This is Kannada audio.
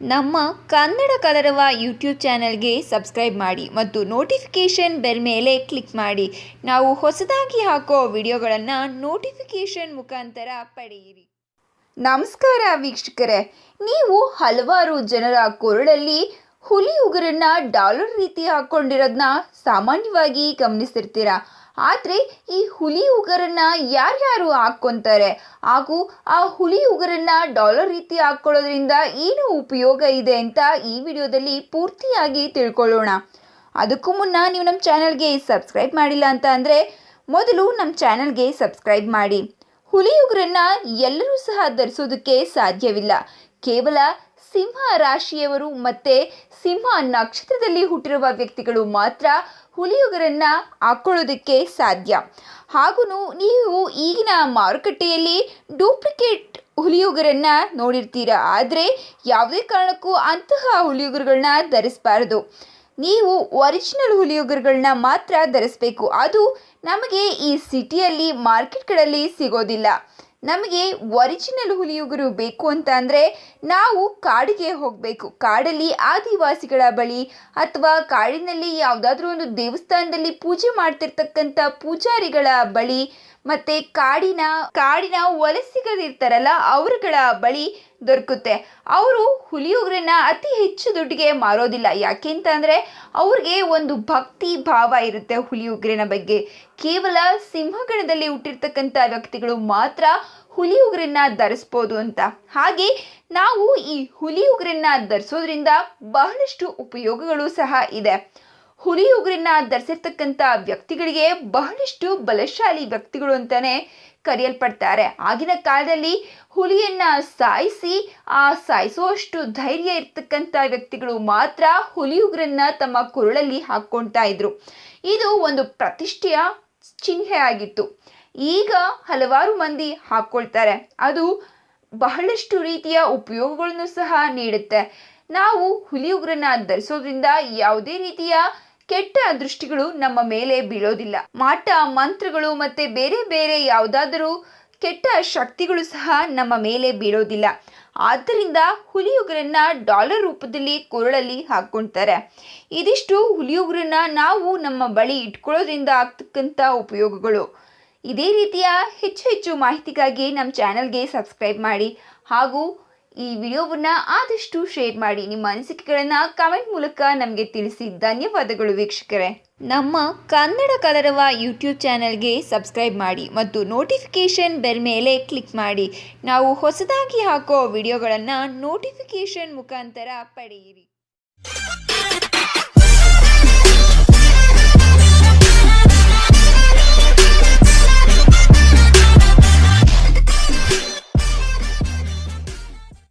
ನಮ್ಮ ಕನ್ನಡ ಕಲರವ ಯೂಟ್ಯೂಬ್ ಚಾನಲ್ಗೆ ಸಬ್ಸ್ಕ್ರೈಬ್ ಮಾಡಿ ಮತ್ತು ನೋಟಿಫಿಕೇಷನ್ ಬೆಲ್ ಮೇಲೆ ಕ್ಲಿಕ್ ಮಾಡಿ. ನಾವು ಹೊಸದಾಗಿ ಹಾಕೋ ವಿಡಿಯೋಗಳನ್ನು ನೋಟಿಫಿಕೇಷನ್ ಮುಖಾಂತರ ಪಡೆಯಿರಿ. ನಮಸ್ಕಾರ ವೀಕ್ಷಕರೇ. ನೀವು ಹಲವಾರು ಜನರ ಕೊರಳಲ್ಲಿ ಹುಲಿ ಉಗುರನ್ನು ಡಾಲರ್ ರೀತಿ ಹಾಕ್ಕೊಂಡಿರೋದನ್ನ ಸಾಮಾನ್ಯವಾಗಿ ಗಮನಿಸಿರ್ತೀರ ಆದರೆ ಈ ಹುಲಿ ಉಗರನ್ನ ಯಾರ್ಯಾರು ಹಾಕ್ಕೊಂತಾರೆ? ಹಾಗೂ ಆ ಹುಲಿ ಉಗರನ್ನ ಡಾಲರ್ ರೀತಿ ಹಾಕ್ಕೊಳ್ಳೋದ್ರಿಂದ ಏನು ಉಪಯೋಗ ಇದೆ ಅಂತ ಈ ವಿಡಿಯೋದಲ್ಲಿ ಪೂರ್ತಿಯಾಗಿ ತಿಳ್ಕೊಳ್ಳೋಣ. ಅದಕ್ಕೂ ಮುನ್ನ ನೀವು ನಮ್ಮ ಚಾನಲ್ಗೆ ಸಬ್ಸ್ಕ್ರೈಬ್ ಮಾಡಿಲ್ಲ ಅಂತ ಅಂದರೆ ಮೊದಲು ನಮ್ಮ ಚಾನಲ್ಗೆ ಸಬ್ಸ್ಕ್ರೈಬ್ ಮಾಡಿ. ಹುಲಿ ಉಗುರನ್ನ ಎಲ್ಲರೂ ಸಹ ಧರಿಸೋದಕ್ಕೆ ಸಾಧ್ಯವಿಲ್ಲ. ಕೇವಲ ಸಿಂಹ ರಾಶಿಯವರು ಮತ್ತೆ ಸಿಂಹ ನಕ್ಷತ್ರದಲ್ಲಿ ಹುಟ್ಟಿರುವ ವ್ಯಕ್ತಿಗಳು ಮಾತ್ರ ಹುಲಿಯುಗರನ್ನ ಹಾಕೊಳ್ಳೋದಕ್ಕೆ ಸಾಧ್ಯ. ಹಾಗೂ ನೀವು ಈಗಿನ ಮಾರುಕಟ್ಟೆಯಲ್ಲಿ ಡೂಪ್ಲಿಕೇಟ್ ಹುಲಿಯುಗರನ್ನ ನೋಡಿರ್ತೀರ? ಆದರೆ ಯಾವುದೇ ಕಾರಣಕ್ಕೂ ಅಂತಹ ಹುಲಿಯುಗರುಗಳನ್ನ ಧರಿಸಬಾರದು. ನೀವು ಒರಿಜಿನಲ್ ಹುಲಿಯುಗರುಗಳನ್ನ ಮಾತ್ರ ಧರಿಸಬೇಕು. ಅದು ನಮಗೆ ಈ ಸಿಟಿಯಲ್ಲಿ ಮಾರ್ಕೆಟ್ಗಳಲ್ಲಿ ಸಿಗೋದಿಲ್ಲ. ನಮಗೆ ಒರಿಜಿನಲ್ ಹುಲಿಯುಗುರು ಬೇಕು ಅಂತ ಅಂದರೆ ನಾವು ಕಾಡಿಗೆ ಹೋಗಬೇಕು. ಕಾಡಲ್ಲಿ ಆದಿವಾಸಿಗಳ ಬಳಿ ಅಥವಾ ಕಾಡಿನಲ್ಲಿ ಯಾವುದಾದ್ರೂ ಒಂದು ದೇವಸ್ಥಾನದಲ್ಲಿ ಪೂಜೆ ಮಾಡ್ತಿರ್ತಕ್ಕಂಥ ಪೂಜಾರಿಗಳ ಬಳಿ ಮತ್ತು ಕಾಡಿನ ಕಾಡಿನ ವಲಸಿಗರಿರ್ತಾರಲ್ಲ, ಅವರುಗಳ ಬಳಿ ದೊರಕುತ್ತೆ. ಅವರು ಹುಲಿಯುಗ್ರನ್ನ ಅತಿ ಹೆಚ್ಚು ದುಡ್ಡಿಗೆ ಮಾರೋದಿಲ್ಲ. ಯಾಕೆ ಅಂತಂದರೆ ಅವ್ರಿಗೆ ಒಂದು ಭಕ್ತಿ ಭಾವ ಇರುತ್ತೆ ಹುಲಿಯುಗ್ರಿನ ಬಗ್ಗೆ. ಕೇವಲ ಸಿಂಹಗಣದಲ್ಲಿ ಹುಟ್ಟಿರ್ತಕ್ಕಂಥ ವ್ಯಕ್ತಿಗಳು ಮಾತ್ರ ಹುಲಿ ಉಗುರನ್ನ ಧರಿಸ್ಬೋದು ಅಂತ. ಹಾಗೆ ನಾವು ಈ ಹುಲಿ ಉಗುರನ್ನ ಧರಿಸೋದ್ರಿಂದ ಬಹಳಷ್ಟು ಉಪಯೋಗಗಳು ಸಹ ಇದೆ. ಹುಲಿ ಉಗುರನ್ನ ಧರಿಸಿರ್ತಕ್ಕಂಥ ವ್ಯಕ್ತಿಗಳಿಗೆ ಬಹಳಷ್ಟು ಬಲಶಾಲಿ ವ್ಯಕ್ತಿಗಳು ಅಂತಾನೆ ಕರೆಯಲ್ಪಡ್ತಾರೆ. ಆಗಿನ ಕಾಲದಲ್ಲಿ ಹುಲಿಯನ್ನ ಸಾಯಿಸಿ, ಆ ಸಾಯಿಸುವಷ್ಟು ಧೈರ್ಯ ಇರ್ತಕ್ಕಂಥ ವ್ಯಕ್ತಿಗಳು ಮಾತ್ರ ಹುಲಿ ಉಗುರನ್ನ ತಮ್ಮ ಕುರುಳಲ್ಲಿ ಹಾಕ್ಕೊಳ್ತಾ ಇದ್ರು. ಇದು ಒಂದು ಪ್ರತಿಷ್ಠೆಯ ಚಿಹ್ನೆ ಆಗಿತ್ತು. ಈಗ ಹಲವಾರು ಮಂದಿ ಹಾಕ್ಕೊಳ್ತಾರೆ. ಅದು ಬಹಳಷ್ಟು ರೀತಿಯ ಉಪಯೋಗಗಳನ್ನು ಸಹ ನೀಡುತ್ತೆ. ನಾವು ಹುಲಿ ಉಗ್ರನ್ನ ಧರಿಸೋದ್ರಿಂದ ಯಾವುದೇ ರೀತಿಯ ಕೆಟ್ಟ ದೃಷ್ಟಿಗಳು ನಮ್ಮ ಮೇಲೆ ಬೀಳೋದಿಲ್ಲ. ಮಾಟ, ಮಂತ್ರಗಳು ಮತ್ತೆ ಬೇರೆ ಬೇರೆ ಯಾವುದಾದರೂ ಕೆಟ್ಟ ಶಕ್ತಿಗಳು ಸಹ ನಮ್ಮ ಮೇಲೆ ಬೀಳೋದಿಲ್ಲ. ಆದ್ದರಿಂದ ಹುಲಿಯುಗರನ್ನ ಡಾಲರ್ ರೂಪದಲ್ಲಿ ಕೊರಳಲ್ಲಿ ಹಾಕ್ಕೊಳ್ತಾರೆ ಇದಿಷ್ಟು ಹುಲಿಯುಗರನ್ನ ನಾವು ನಮ್ಮ ಬಳಿ ಇಟ್ಕೊಳ್ಳೋದ್ರಿಂದ ಆಗ್ತಕ್ಕಂಥ ಉಪಯೋಗಗಳು. ಇದೇ ರೀತಿಯ ಹೆಚ್ಚು ಹೆಚ್ಚು ಮಾಹಿತಿಗಾಗಿ ನಮ್ಮ ಚಾನಲ್ಗೆ ಸಬ್ಸ್ಕ್ರೈಬ್ ಮಾಡಿ ಹಾಗೂ ಈ ವಿಡಿಯೋವನ್ನು ಆದಷ್ಟು ಶೇರ್ ಮಾಡಿ ನಿಮ್ಮ ಅನಿಸಿಕೆಗಳನ್ನು ಕಮೆಂಟ್ ಮೂಲಕ ನಮಗೆ ತಿಳಿಸಿ. ಧನ್ಯವಾದಗಳು ವೀಕ್ಷಕರೇ. ನಮ್ಮ ಕನ್ನಡ ಕಲರವ ಯೂಟ್ಯೂಬ್ ಚಾನಲ್ಗೆ ಸಬ್ಸ್ಕ್ರೈಬ್ ಮಾಡಿ ಮತ್ತು ನೋಟಿಫಿಕೇಷನ್ ಬೆಲ್ ಮೇಲೆ ಕ್ಲಿಕ್ ಮಾಡಿ. ನಾವು ಹೊಸದಾಗಿ ಹಾಕೋ ವಿಡಿಯೋಗಳನ್ನು ನೋಟಿಫಿಕೇಷನ್ ಮುಖಾಂತರ ಪಡೆಯಿರಿ.